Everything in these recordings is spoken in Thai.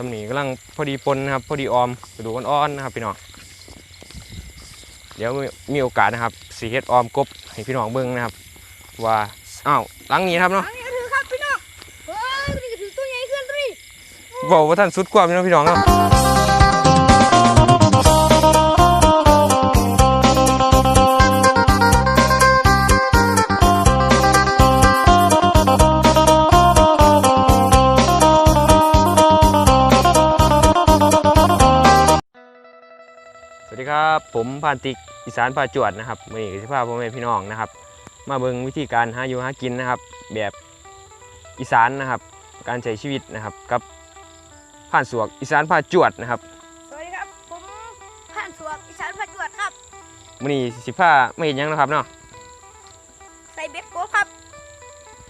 สำนีกำลังพอดีปนนะครับ พอดีออมกระดูกอ่อนๆนะครับพี่น้องเดี๋ยวมีโอกาสนะครับสีเฮ็ดออมกบให้พี่น้องเบิ่งนะครับ ว่าอ้าวหลังนี้นะครับเนาะอันนี้ก็ถือครับพี่น้องเฮ้ยนี่ก็ถือตัวใหญ่ขึ้นดิบอกว่าท่านสุดความพี่น้องพี่น้องเนา ครับผมพานติกอีสานพาจวดนะครับวันนี้ก็จะพาพ่อแม่พี่น้องนะครับ มาเบิ่งวิธีการหาอยู่หากินนะครับ แบบอีสานนะครับ การใช้ชีวิตนะครับกับผ่านสวกอีสานพาจวดนะครับสวัสดีครับผมผ่านสวกอีสานพระจวดครับมื้อนี้สิพาไม่เห็นหยังนะครับเนาะใส่เบ็ดโกบครับ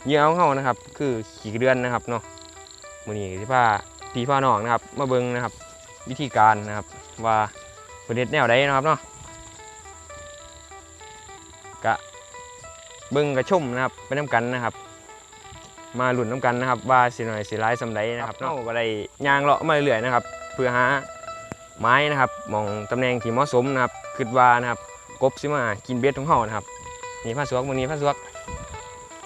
เหยื่อของเฮานะครับ คือขี่เดือนนะครับเนาะมื้อนี้สิพาพี่พ่อน้องนะครับ มาเบิ่งนะครับ วิธีการนะครับว่า เพิ่นเฮ็ดแนวใดนะครับเนาะกะเบิ่งกะชมนะครับไปนํกันนะครับ มาลุ้นน้ำกันนะครับว่าสิหน่อยสิร้ายสำใดนะครับเนาะก็ได้ย่างเลาะมาเรื่อยๆนะครับ เพื่อหาไม้นะครับหมองตำแหน่งที่เหมาะสมนะครับคิดว่านะครับกบสิมากินเบ็ดของเฮานะครับนี่ผ้าสวกมื้อนี้ผ้าสวก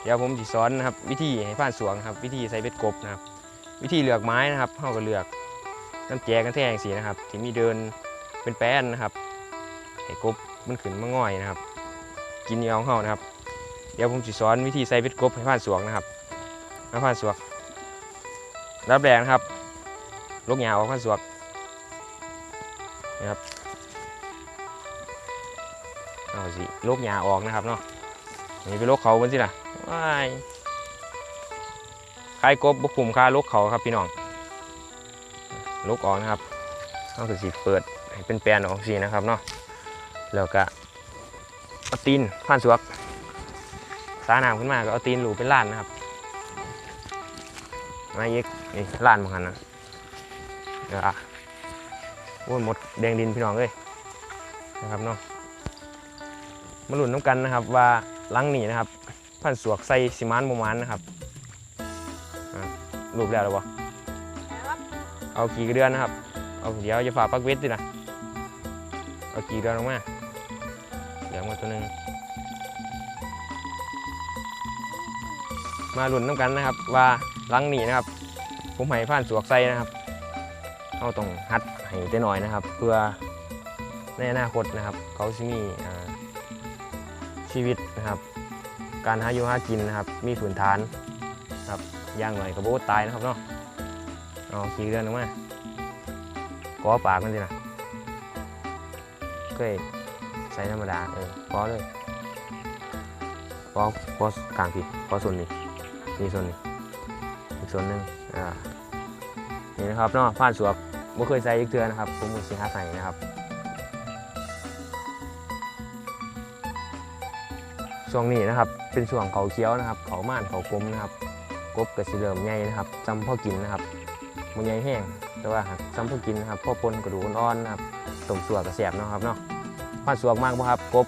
เดี๋ยวผมจะสอนนะครับ วิธีให้ผ่านสวงนะครับ วิธีใส่เบ็ดกบนะครับ วิธีเลือกไม้นะครับเฮาก็เลือกน้ำแจกันแท่งสีนะครับที่มีเดิน เป็นแป้นนะครับให้กบมันขึ้นมาง่อยนะครับ กินเหนียวของเฮานะครับ เดี๋ยวผมจะสอนวิธีใส่เบ็ดกบให้ผ่านสวงนะครับมาผ่านสวงรับแรงนะครับลูกหยาออกผ่านสวงนะครับเอาสิลูกหยาออกนะครับเนาะนี่ไปลูกเขาบนสิล่ะว้ายคายกบบุกลุ่มคาลูกเขาครับพี่น้องลูกออกนะครับเอาสีเปิด เป็นแปลนออกสีนะครับเนาะแล้วก็เอาตีนผ่านสวกสาหนามขึ้นมาก็เอาตีนหลูเป็นล้านนะครับมาเย็กนี่ล้านเหมือนกันนะเดี๋ยวอะโอ้ยหมดแดงดินพี่น้องเลยนะครับเนาะมาลุ้นน้ำกันนะครับว่าหลังนี้นะครับพันสวกใส่สิมานโมมานนะครับอะรูปแล้วหรือเปล่านะครับเอากี่เดือนนะครับ เอาเดี๋ยวจะฝากปักเวทดินะ เอากี่เดือนออกมาเดี๋ยวมาตัวหนึ่งมาลุ้นน้ำกันนะครับ ว่าลังนี้นะครับ ผมให้ผ่านสวกใส่นะครับเอาต้องหัดให้ได้หน่อยนะครับ เพื่อในอนาคตนะครับ เขาจะมีชีวิตนะครับ การหาอยู่หากินนะครับ มีพื้นฐานครับย่างหน่อยกับโบตายนะครับเนาะเอาขี่เรือนออกมาก้อปากมันสินะ ก็ใส่ธรรมดาเออก้อเลยก้อก้อกลางผิดก้อส่วนนี้นี่ส่วนนี้อีกส่วนหนึ่งอ่านี่นะครับเนาะผ่านสวกบ่เคยใส่อีกเทือนะครับผมมือสิหาใส่นะครับช่วงนี้นะครับเป็นช่วงเขาเคี้ยวนะครับ เขาม่านเขากลมนะครับกบกับสีเหลือมใหญ่นะครับจำพ่อกินนะครับมันใหญ่แห้งแต่ว่าจำพ่อกินนะครับพ่อปนกระดูกอ่อนๆนะครับต้มสัวกระแสบนะครับเนาะ ผ่านสวกมากป่ะครับกบ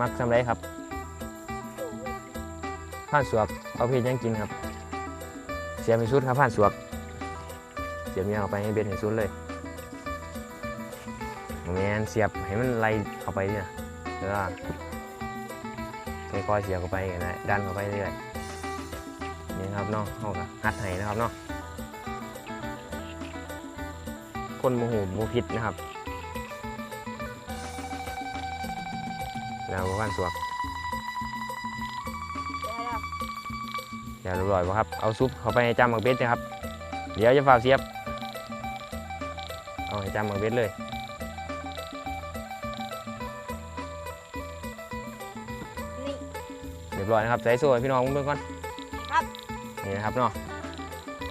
มักจำไรครับผ่านสวกเอาเพชรยังกินครับ เสียบให้สุดครับผ่านสวก เสียบยาไปให้เบ็ดให้สุดเลยแมนเสียบให้มันไล่เข้าไปเนี่ยแล้วก็ค่อยๆเสียบเข้าไปนะดันเข้าไปเรื่อยๆนี่ครับเนาะเขาก็ฮัดไห้นะครับเนาะคนโมโหโมพิษนะครับ แล้วกันสวกเดี๋ยวครับอย่าเรียบร้อยบ่ครับ เอาซุปเข้าไปให้จำหมักเบ็ดนะครับ เดี๋ยวจะฝากเสียบ เอาให้จำหมักเบ็ดเลยนี่เรียบร้อยนะครับใส่โซ่ให้พี่น้องเบิ่งก่อนครับนี่นะครับเนาะ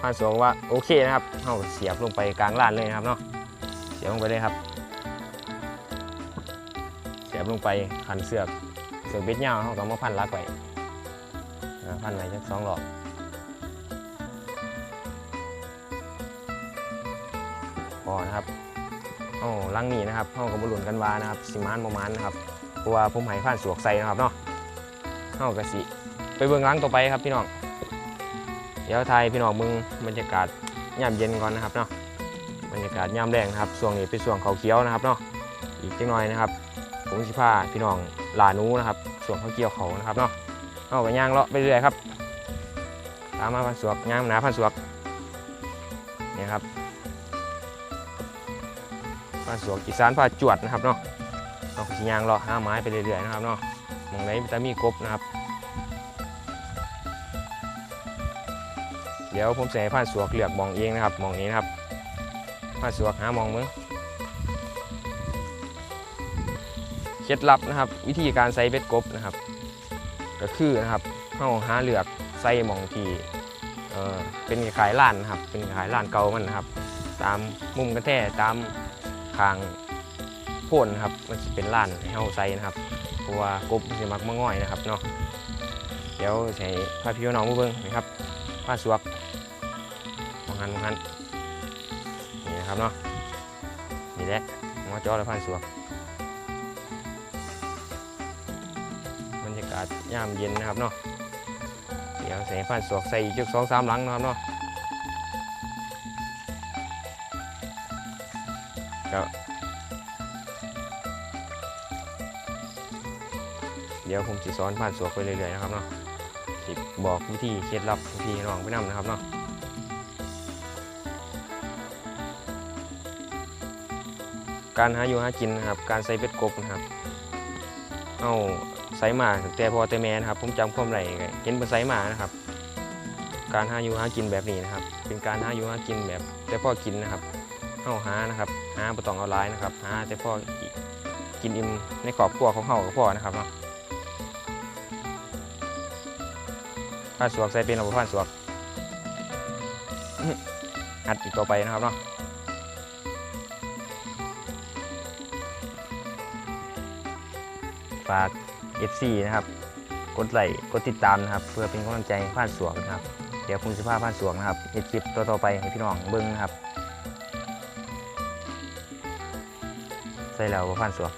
ผ่านสวงว่าโอเคนะครับเอาเสียบลงไปกลางลานเลยนะครับเนาะเสียบลงไปเลยครับเสีย บลงไปขันเสือกเสือกเบ็ดยาวเขาก็มาพันลักไว้พันไว้จักสองหลอกพอนะครับเอาลังนี้นะครับเขากับรุนกันวานะครับสิมานประมาณนะครับเพราะว่าผมให้ผ่านสวกใส่นะครับเนาะเขากระสิไปเบิ่งล้างต่อไปครับพี่น้องเดี๋ยวไทยพี่น้องมึงบรรยากาศยามเย็นก่อนนะครับเนาะบรรยากาศยามแรงนะครับช่วงนี้เป็นช่วงเขาเขียวนะครับเนาะอีกจังหน่อยนะครับ ผมสิพาพี่น้องหลานูนะครับช่วงเขาวเกี่ยวเขานะครับเนาะเอาไปย่างเลาะไปเรื่อยครับตามมาพันสวกย่างหนาพันสวกนี่ครับพันสวกอีสานพาจวดนะครับเนาะเอาไปย่างเลาะห้าไม้ไปเรื่อยๆนะครับเนาะมองไหนจะมีกบนะครับ เดี๋ยวผมให้ผ่านสวกเลือกมองเองนะครับมองนี้นะครับผ่านสวกหามองมึง เคล็ดลับนะครับ วิธีการใส่เบ็ดกบนะครับ ก็คือนะครับเราหาเหลือกใส่หมองทีเออเป็นขายล้านนะครับ เป็นขายล้านเก่ามันนะครับ ตามมุมกระแทตามคางโพ่นครับมันจะเป็นล้านให้เราใส่นะครับเพราะว่ากบมันจะมักมาง่อยนะครับเนาะเดี๋ยวใส่พาพี่น้องมาเบิ่งนะครับผ้าสวกมองหันมองหันนี่นะครับเนาะนี่แหละมอจอและพันสวก กาศยามเย็นนะครับเนาะเดี๋ยวใส่พันสวกใส่อีกจักสองสามหลังนะครับเนาะก็เดี๋ยวผมจะสอนพันสวกไปเรื่อยๆนะครับเนาะสิบอกวิธีเคล็ดลับวิธีน้องไปนำนะครับเนาะการหาอยู่หากินนะครับ การใส่เป็ดกบนะครับ เอา ใส่หมาแต่พอแต่แม่นะครับ ผมจำความไรเห็นเป็นใส่หมานะครับ การหาอยู่หากินแบบนี้นะครับ เป็นการหาอยู่หากินแบบ แต่พ่อกินนะครับเอาหานะครับหาบ่ต้องเอาร้ายนะครับหาแต่พ่อกินอิ่มในครอบครัวของเขากับพ่อนะครับเนาะผ้าสวกใส่เป็นเอาบ่ผ้าสวกอัดอีกต่อไปนะครับเนาะฝาก FC นะครับกดไลค์กดติดตามนะครับ เพื่อเป็นกำลังใจให้ผ่านสวงนะครับ เดี๋ยวผมจะพาผ่านสวงนะครับเอ็ดคลิปต่อๆไปให้พี่น้องเบิ้งนะครับ ใส่แล้วว่าผ่านสวง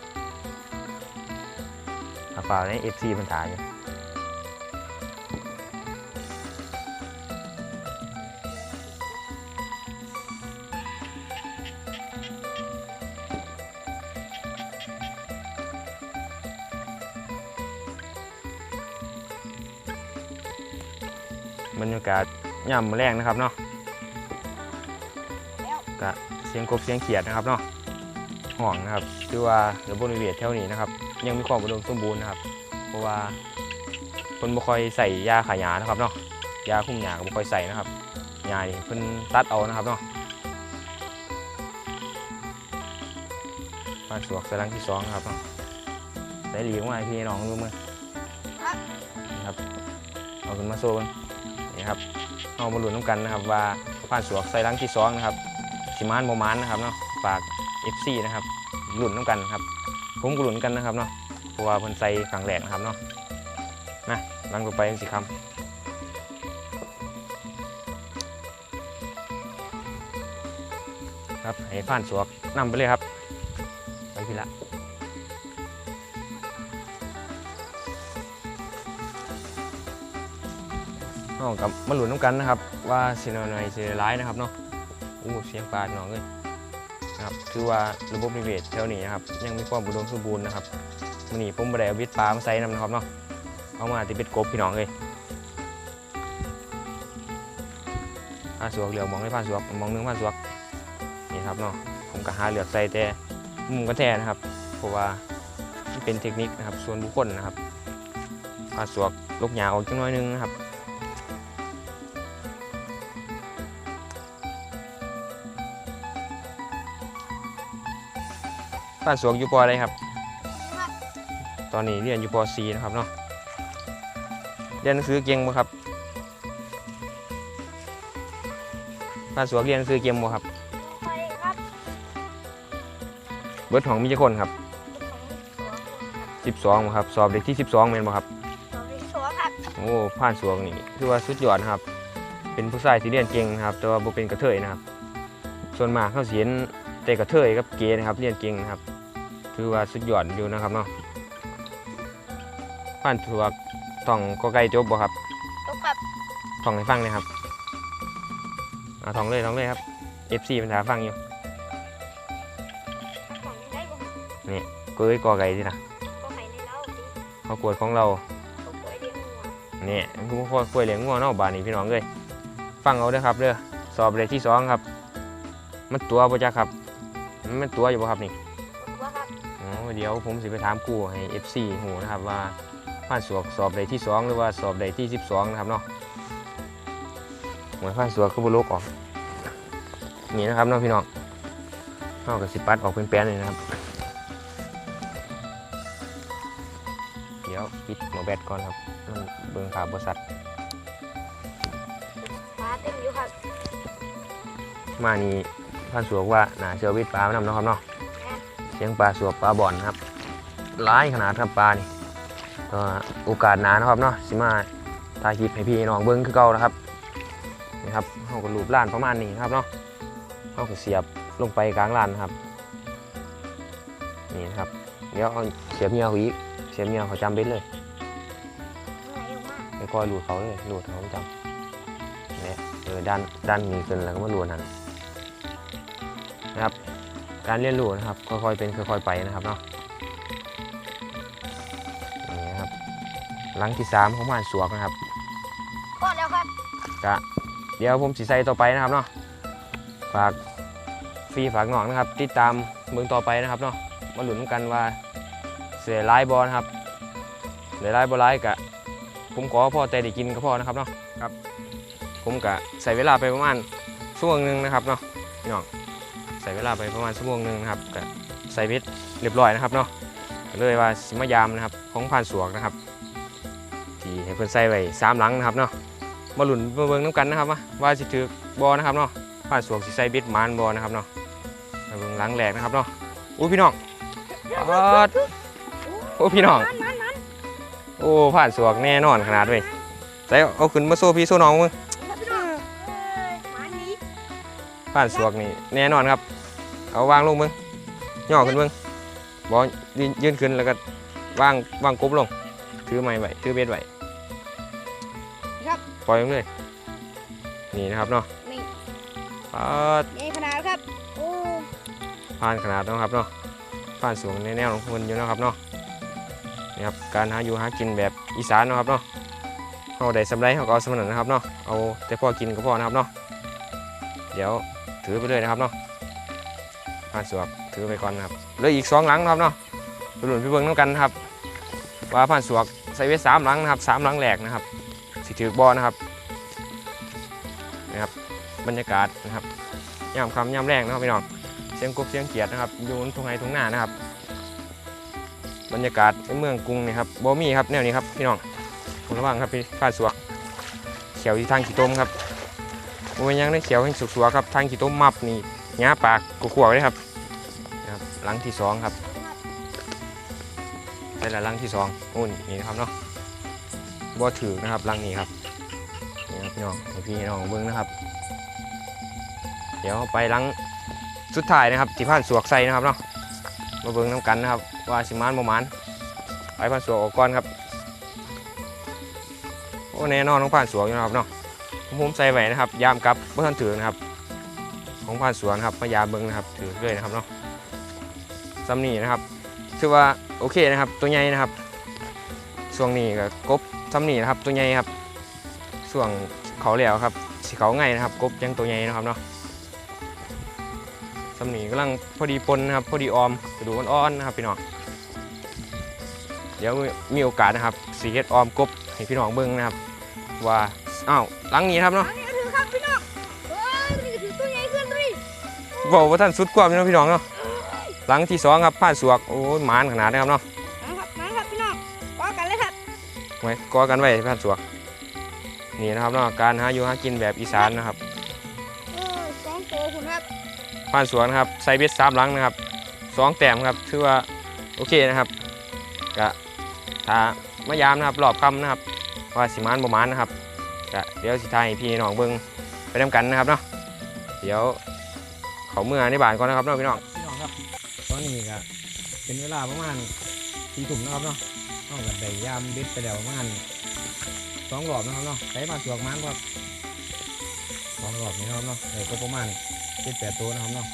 อาฝาใน FC มันถ่ายอยู่ กาศย่ำแรงนะครับเนาะกะเสียงกบเสียงเขียดนะครับเนาะห่องนะครับคือว่าระบบนิเวศแถวนี้นะครับ ยังมีความอุดมสมบูรณ์นะครับ เพราะว่าคนบ่ค่อยใส่ยาขายานะครับเนาะยาคุ้มหยาก็บ่ค่อยใส่นะครับยานี่เพิ่นตัดเอานะครับเนาะมาสวกสลังที่สองนะครับเนาะใส่หลีกมาพี่น้องดูมือครับเอาขึ้นมาโซ่เบิ่ นี่ครับเอามาลุ้นน้ำกันนะครับ ว่าผ่านสวกใส่ลังที่สองนะครับสิมานโมมานนะครับเนาะฝาก FC นะครับลุ้นน้ำกันครับ ผมก็ลุ้นกันนะครับเนาะเพราะว่าเพิ่นใส่ขังแหลกนะครับเนาะนะลังต่อไปเป็นสิคำครับให้ผ่านสวกนำไปเลยครับ ไปพี่ละ เอากับมาหลุนน้ำกันนะครับ ว่าสิหน่อยสิร้ายนะครับเนาะอู้เสียงปลาพี่น้องเลยนะครับคือว่าระบบนิเวศแถวนี้นะครับยังมีความอุดมสมบูรณ์นะครับมันนี่ผมบ่ได้เอาวิทปลามาใส่นำนะครับเนาะเอามาที่เป็ดกบพี่น้องเลยผ้าสวกเหลือมองให้ผ้าสวกมองหนึงผ้าสวกนี่ครับเนาะผมก็หาเหลือกใส่แต่มุมกระแทนะครับเพราะว่าเป็นเทคนิคนะครับส่วนบุคคลนะครับผ้าสวกลูกหยาออกจังน้อยนึงนะครับ ผ้าสวกอยู่ปออะไรครับ ตอนนี้เรียนอยู่ป .4 นะครับเนาะเรียนหนังสือเก่งบ่ครับภาษาเรียนหนังสือเก่งบ่ครับไปครับเบิร์ดของมีกี่คนครับ12บ่ครับสอบเด็กที่ 12แม่นบ่ครับสองที่สองครับโอ้ผ่านสวงนี่คือว่าสุดยอดนะครับ เป็นผู้ชายที่เรียนเก่งนะครับ แต่ว่าบ่เป็นกระเทยนะครับ ส่วนมากเขาสิเห็นแต่กระเทยกับเกย์นะครับเรียนเก่งนะครับ คือว่าสุดยอดอยู่นะครับเนาะผ่านสวกท่องกอไก่จบบ่ครับตกกับท่องให้ฟังหนะครับเอาทองเลยทองเลยครับ FC เป็นถาฟังอยู่ของได้บ่เกยกอไก่ที่นะก็ให้ในเล้าดิเขากวดของเราก็ป่วยเลี้ยงหัวเนี่ยคือพ่อกล้วยเหลียงงัวเนอกบ้านนี่พี่น้องเลยฟังเอาเด้อครับเด้อสอบเลยที่สองครับ มันตัวบ่จ้าครับ มันมันตัวอยู่บ่ครับนี่ก็ว่าครับอ๋อ เดี๋ยวผมสิไปถามครูให้ FC หูนะครับว่าผ่านสวกสอบใดที่สองหรือว่าสอบใดที่ 12 นะครับเนาะหมวยผ่านสวกคือบ่โลกออกนี่นะครับเนาะพี่น้องเฮากับสิปัดออกเป็นแป้นเลยนะครับ เดี๋ยวปิดหมอแบตก่อนครับมันเบิ่งข่าวบริษัทปลาเต็มอยู่ครับมานี่ผ่านสวกว่าหนาเชือวิทย์ปลามานำเนาะครับเนาะ เลี้ยงปลาสวกปลาบ่อนครับหลายขนาดครับปลานี่ก็โอกาสหนานะครับเนาะสิมาถ่ายคลิปให้พี่น้องเบิ่งคือเก่านะครับนี่ครับเฮาก็รูปล้านประมาณนี้ครับเนาะเฮาก็เสียบลงไปกลางล้านนะครับนี่นะครับเดี๋ยวเอาเสียบเงียวอีกเสียบเงียวเขาจำเบ็ดเลยเหนื่อยมากไปคอยหลุดเขาเลยหลุดเขาจำเนี่ยเออด้านด้านนี้ขึ้นแล้วก็มาหลุดนั่น การเรียนรู้นะครับ ค่อยๆเป็นค่อย ๆ ไปนะครับเนาะนี่นะครับหลังที่สามของผ่านสวกนะครับพอแล้วครับกะเดี๋ยวผมสิใส่ต่อไปนะครับเนาะฝากฟรีฝากหนองนะครับ ติดตามเมืองต่อไปนะครับเนาะมาหลุนกันว่าเสียไลายบอลนะครับเสียไลายบอลไลายกะผมขอพ่อแต่ได้กินก็พอนะครับเนาะครับ ผมกะใส่เวลาไปประมาณชั่วโมงหนึงนะครับเนาะพี่น้องใส่ เวลาไปประมาณชั่วโมงหนึงนะครับกะใส่เบ็ดเรียบร้อยนะครับเนาะก็เลยว่าสิมายามนะครับของผ่านสวกนะครับ ที่ให้เพิ่นใส่ไว้สามหลังนะครับเนาะมาหลุนมาเบิ่งน้ำกันนะครับว่าว่าสิถือบอนะครับเนาะผ่านสวกสิใส่บิดหมานบอนะครับเนาะมาเบิ่งหลังแหลกนะครับเนาะอู้พี่น้องปาดโอ้พี่น้องมันมันมันโอ้ผ่านสวกแน่นอนขนาดเว้ยใส่เอาขึ้นมาโซ่พี่โซ่น้องมึงครับพี่น้องเอ้ยหมาหนี้ผ่านสวกนี่แน่นอนครับ เอาวางลงมึงย่อขึ้นมึงบอยืนยืนขึ้นแล้วก็วางวางกบลง ถือไม้ไว้ถือเบ็ดไว้ครับปล่อยลงเลย นี่นะครับเนาะนี่ปาดใหญ่ขนาดครับโอ้ผ่านขนาดเนาะครับเนาะผ่านสูงในแนวของคนอยู่เนาะครับเนาะนี่ครับการหาอยู่หากินแบบอีสานเนาะครับเนาะเอาได้สำไรเขาก็เอาสำนันนะครับเนาะเอาแต่พอกินก็พอนะครับเนาะเดี๋ยวถือไปเลยนะครับเนาะ ผ่านสวกถือไปก่อนนะครับเหลืออีกสองหลังนะครับเนาะไปหลุนไปเบิ่งน้ำกันนะครับ ว่าผ่านสวกใส่ไว้สามหลังนะครับสามหลังแหลกนะครับสิถือบอนะครับนะครับ บรรยากาศนะครับยามค่ำยามแรงนะครับพี่น้องเสียงกบเสียงเกียดนะครับอยู่ทุ่งไร่ทุ่งนานะครับ บรรยากาศในเมืองกรุงนี่ครับบ่มีครับแนวนี้ครับพี่น้องผมระวังครับพี่ฟ้าสวกเขียวที่ทางขี้ต้มครับ บ่เป็นยังได้เขียวให้สุกๆครับทางขี้ต้มมับนี่หญ้าปากกุขวเลยครับนะครับ หลังที่สองครับแต่ละหลังที่สองโอ้นี่นี่นะครับเนาะบ่ถือนะครับหลังนี้ครับนี่ครับพี่น้องพี่น้องเบิ้งนะครับ เดี๋ยวไปหลังสุดท้ายนะครับที่ผ่านสวกใส่นะครับเนาะมาเบิ่งน้ำกันนะครับ ว่าสิมานบ่มานไปผ่านสวกออกก่อนครับโอ้แน่นอนของผ่านสวกอยู่นะครับเนาะ ผมผมใส่ไว้นะครับ ยามกับเพื่อนถือนะครับ ของผ่านสวนครับมายาเบิงนะครับถือเลยนะครับเนาะซ้ำนี่นะครับถือว่าโอเคนะครับ ตัวใหญ่นะครับช่วงนี้ก็กบซ้ำนี่นะครับ ตัวใหญ่ครับช่วงเขาเหลียวครับสิเขาไงนะครับ กบยังตัวใหญ่นะครับเนาะสำนีกำลังพอดีปนนะครับ พอดีออมกระดูกอ่อนๆนะครับพี่น้องเดี๋ยวมีโอกาสนะครับสีเฮ็ดออมกบให้พี่น้องเบิ่งนะครับ ว่า อ้าวหลังนี้ครับหเนาะมานี่ก็ถือครับพี่น้องเอ้ยนี่ก็ถือตัวใหญ่ขึ้นด้วยบอกว่าท่านสุดกว่าพี่น้องพี่น้องเนาะหลังที่สองครับผ่านสวกโอ้ยหมานขนาดนะครับเนาะนะครับมาครับพี่น้องว่ากันเลยครับไว้กอกันไว้ผ่านสวก นี่นะครับเนาะการหาอยู่หากินแบบอีสานนะครับเออสองตัวคุณครับผ่านสวนนะครับใส่เบ็ดสามหลังนะครับสองแต้มครับถือว่าโอเคนะครับกะถ้ามายามนะครับรอบคำนะครับว่าสิมานประมาณนะครับ กะเดี๋ยวสิทายพี่น้องเบิ้งไปทำกันนะครับเนาะเดี๋ยวเขาเมื่อในบ้านก่อนนะครับเนาะพี่น้องพี่น้องครับตอนนี้ก็เป็นเวลาประมาณสี่ทุ่มนะครับเนาะต้องกับได้ยามเบ็ดไปแล้วประมาณสองรอบนะครับเนาะใส่มาสวกมันครับของรอบนี้นะครับเนาะเลยก็ประมาณเจ็ดแปดตัวนะครับเนาะ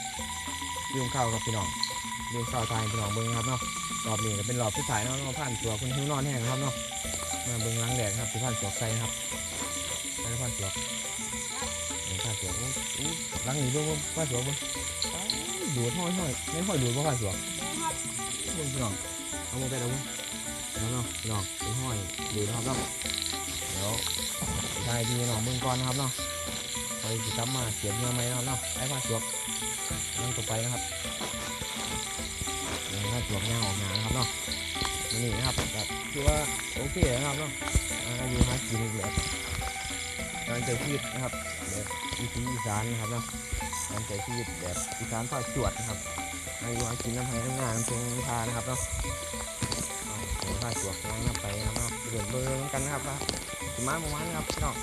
ยุ่งข้าวครับพี่น้องยุ่งข้าวทายพี่น้องเบิ้งครับเนาะรอบนี้ก็เป็นรอบที่สายเนาะผ่านตัวคุณหิวนอนแห้งครับเนาะมาเบิ้งล้างแดดครับที่ผ่านตัวใส่นะครับ ใส่ผ่านตัวนี่ผ่านตัวอู้อู้ล้างนี้เบิ้งเบิ้งผ่านตัวบิ้งอ้าวดูดห้อยห้อยไม่ห้อยดูดเพราะผ่านตัวเบิ้งพี่น้องเอามือไปเอามือเอาเนาะพี่น้องเป็นห้อยดูดนะครับเนาะเดี๋ยวทายพี่น้องเบิ้งก่อนนะครับเนาะไปสิกลับมาเสียบเนื้อไหมนะครับเนาะไอ้ผ้าสวนั่งต่อไปนะครับนี่ผ้าสวกย่างออกงานนะครับเนาะนี่นะครับแบบคือว่าโอเคนะครับเนาะอายู่หากินแบบ การใช้ชีวิตนะครับแบบวิถีอีสานนะครับเนาะการใช้ชีวิตแบบอีสานภาคจวดนะครับอายุหากินน้ำไผ่น้ำงาน้ำเพิงน้ำทานะครับเนาะผ้าสวกงน้ำไปนะครับเดือดเบอร์น้ำกันนะครับว่าสมาเมื่อวานนะครับพี่น้อง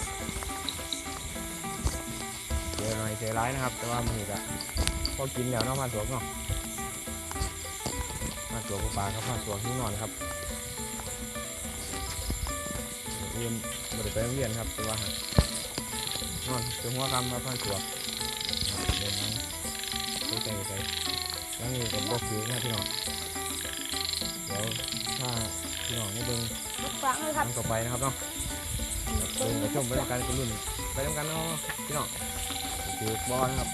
เจอหน่อยเจอร้ายนะครับ แต่ว่ามันก็พอกินแล้วเนาะผ้าสวกเนาะผ้าสวกปลาครับผ้าสวกที่นอนครับเรียน บริไปโรงเรียนครับแต่ว่าหานอนเป็นหัวคำครับผ้าสวกครับเดินทางไปไกลไปแล้วนี่ก็บอกถือนะครับพี่น้องเดี๋ยวถ้าพี่น้องไม่เบิ่งลูกฟังเลยครับทางต่อไปนะครับเนาะเบิ่งกระชมไปทำการกระลุ่นไปทำการเนาะพี่น้องถือบอลครับ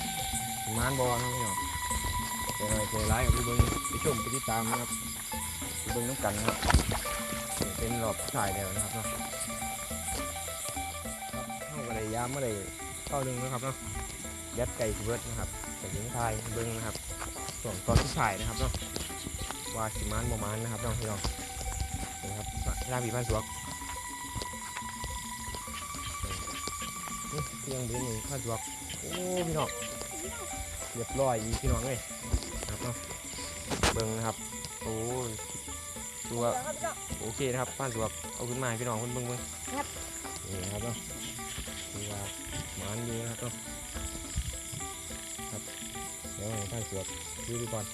มานบอลครับพี่น้องเจออะไรเจอร้ายกับพี่เบิ้งไปชมไปติดตามนะครับพี่เบิ้งน้ำกันนะครับเป็นรอบถ่ายแล้วนะครับเนาะ ครับเข้ากันเลยยามเมื่อไรเข้าหนึ่งนะครับเนาะยัดไก่สิเบิร์ดนะครับแต่ยิงทายเบิ้งนะครับ ส่วนตอนที่ถ่ายนะครับเนาะว่าสิมานบอมานนะครับเนาะพี่น้องนี่ครับล่าผีพันสวกนี่เพียงเบี้ยนี่พันสวกโอ้พี่น้องเรียบร้อยอีพี่น้องเลยครับเนาะเบิ่งนะครับโอ้ยดูว่าโอเคนะครับป้านสวกเอาขึ้นมาให้พี่น้องคนเบิ่งเบิ่งครับนี่นะครับเนาะดูว่า หมันดีนะครับเนาครับ เดี๋ยวให้ป้านสวกดูดูก่อน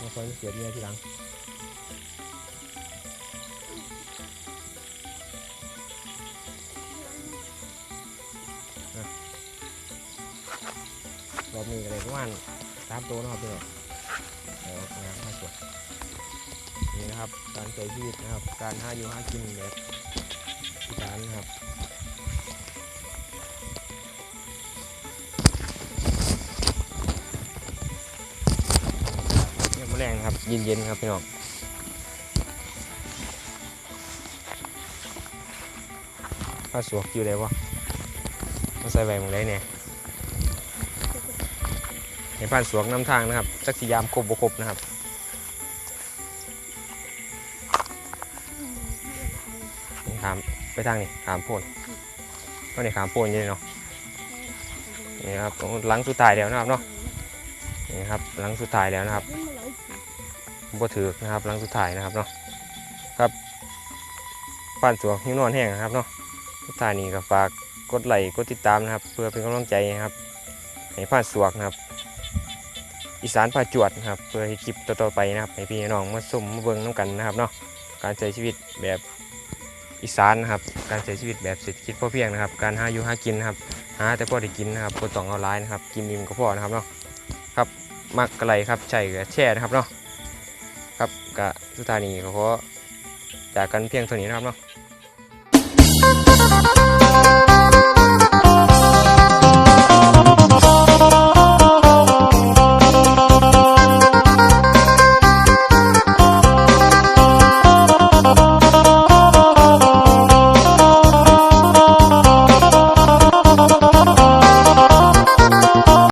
มาคอยเสียบเมียทีหลังรอบนี้ก็เลยประมาณสามตัวนะครับพี่น้องเดี๋ยวงานป้านสวกนี่นะครับ การใช้ชีวิตนะครับ การหาอยู่หากินแบบอีสานนะครับ เย็นๆครับพี่น้องผ้าสวกอยู่ไหนวะมาใส่ใบหมดเลยเนี่ยในผ้านสวกน้ำทางนะครับ จักสิยามครบบครบนะครับนี่ขามไปทางนี้ขามโพนก็นี่ขามโพนยู่เลยเนาะนี่ครับหลังสุดท้ายแล้วนะครับเนาะนี่ครับหลังสุดท้ายแล้วนะครับ บ่ถือนะครับหลังสุดท้ายนะครับเนาะครับป้านสวกหิวนอนแห้งนะครับเนาะสุดท้ายนี้ก็ฝากกดไลค์กดติดตามนะครับ เพื่อเป็นกำลังใจนะครับให้ป้านสวกนะครับ อีสานพาจวดนะครับ เพื่อให้คลิปต่อๆไปนะครับให้พี่น้องมาชมมาเบิ่งน้ำกันนะครับเนาะการใช้ชีวิตแบบอีสานนะครับ การใช้ชีวิตแบบเศรษฐกิจพอเพียงนะครับ การหาอยู่หากินนะครับหาแต่พอได้กินนะครับบ่ต้องเอาหลายนะครับ กินอิ่มก็พอนะครับเนาะครับมักกะไรครับใช่ก็แช่นะครับเนาะ ครับกะสุดท้ายนี้ก็ขอจากกันเพียงเท่านี้นะครับเนาะ